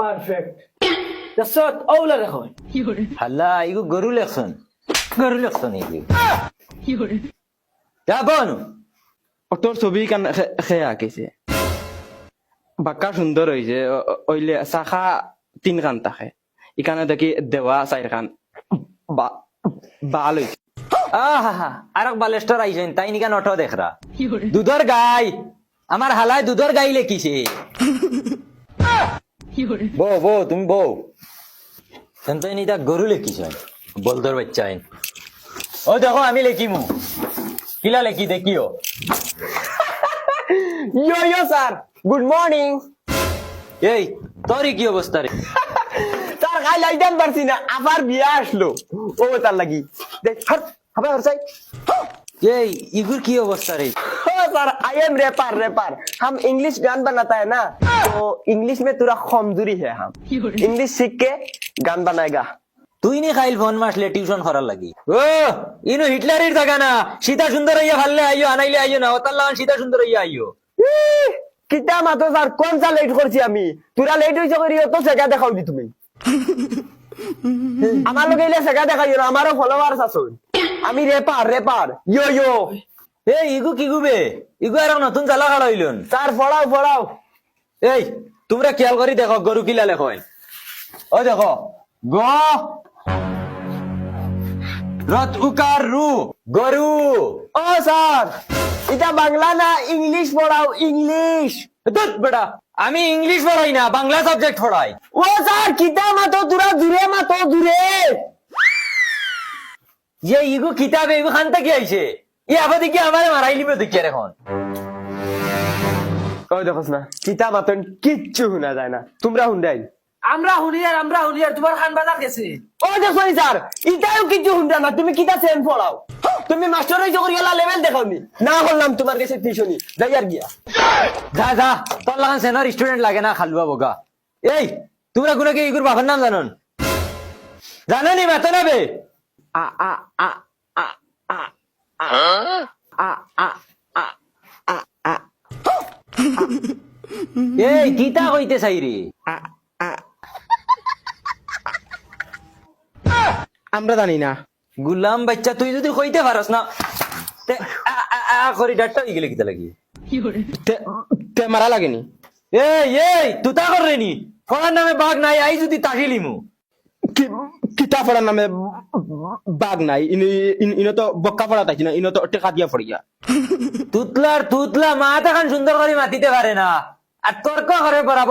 Perfect তাৰপিছত অওলা দেখোন হাল্লা ইগো গরু লেখছন। গরু লেখছন ইগো যা বনু। তোর ছবি কান খেয়ে আঁকিছে। বাক্কা সুন্দর হয়েছে ওইলে শাখা তিন খান থাকে এখানে দেখি দেওয়া চার খান বা- বাল হয়েছে আহা আর এক বালেস্টর আইছেন তাই নিকা নট দেখরা দুধর গাই। আমার হালায় দুধর গাই লেখিছে। বৌ বৌ তুমি বৌ সেন তো নিতা গরু লেখিছেন বলদর বাচ্চা আইন ও দেখো আমি লেখিমু। কিলা লেখি দেখিও। Yo yo sir good morning এই তোরই কি অবস্থা রে? স্যার খাই লাইটাম পারছি না। আবার বিয়া আসলো। ও তার লাগি। দেখ হট হবে হরসাই এই ইগুর কি অবস্থা রে हो sir I am rapper rapper हम इंग्लिश गान बनाता है ना तो इंग्लिश में थोड़ा कमजोरी है हम इंग्लिश सीख के गान बनाएगा তুই নি খাইল ফোন মাসলে টিউশন করার লাগি ও ইনো হিটলারের থাকা না সীতা সুন্দর হইয়া ফাললে আইও আনাইলে আইও না ওতার লাগান সীতা সুন্দর হইয়া আইও কিতা মাতো স্যার কোন সা লেট করছি আমি তোরা লেট হইছ করি তো সেগা দেখাও দি তুমি আমার লগে এলে সেগা দেখাইও না আমারও ফলোয়ার্স আছো আমি রেপার রেপার ইয়ো ইয়ো এই ইগু কি গুবে? ইগু আর নতুন চালা খাড়া হইলন। স্যার পড়াও পড়াও। এই তোমরা খেয়াল করি দেখো গরু কিলা লেখ ও দেখো। গ। রত উকার রু। গরু। ও স্যার। এটা বাংলা না ইংলিশ? পড়াও ইংলিশ। দুধ বেটা। আমি ইংলিশ পড়াই না বাংলা সাবজেক্ট পড়াই। ও স্যার কিতা মাতো তোরা দূরে মাতো দূরে। যে ইগু কিতাবে ইগু খান থেকে আইছে? ই আবার দেখি আমার মারাই লিবে দেখি আর এখন? ওই দেখোস না কিতা মাতন কিচ্ছু শোনা যায় না। তোমরা শুনদাই আমরা শুনি আর আমরা শুনি আর তোমার খান বাজার গেছে। ও দেখো স্যার ইটাও কিচ্ছু শুনতে না তুমি কিতা সেন তুমি মাস্টার যখন গেলা লেভেল দেখাওনি। না করলাম তোমার কাছে টিউশনি যাই আর গিয়া। যা যা তোর লাগান সেনার স্টুডেন্ট লাগে না খালুয়া বোকা এই তোমরা কোনো কি ইগুর বাবার নাম জানন? জানো নি মাতো না আ আ আ আ আ আ আ আ আ আ আ এই কিতা কইতে চাই রে আমরা জানি না গুলাম বাচ্চা তুই যদি কইতে পারস না তে আ আ আ করি ডাটটা হয়ে গেলে কিতা লাগি তে- তে মারা লাগেনি এই এই তুতা করে নি নামে বাঘ নাই আই যদি তাকিলিমু কি- কিতা পড়ার নামে বাঘ নাই ইন- তো বক্কা পড়া তাইছি না ইনো তো টেকা দিয়া পড়িয়া তুতলার তুতলা মা তখন সুন্দর করে মাতিতে পারে না আর তর্ক করে বরাবর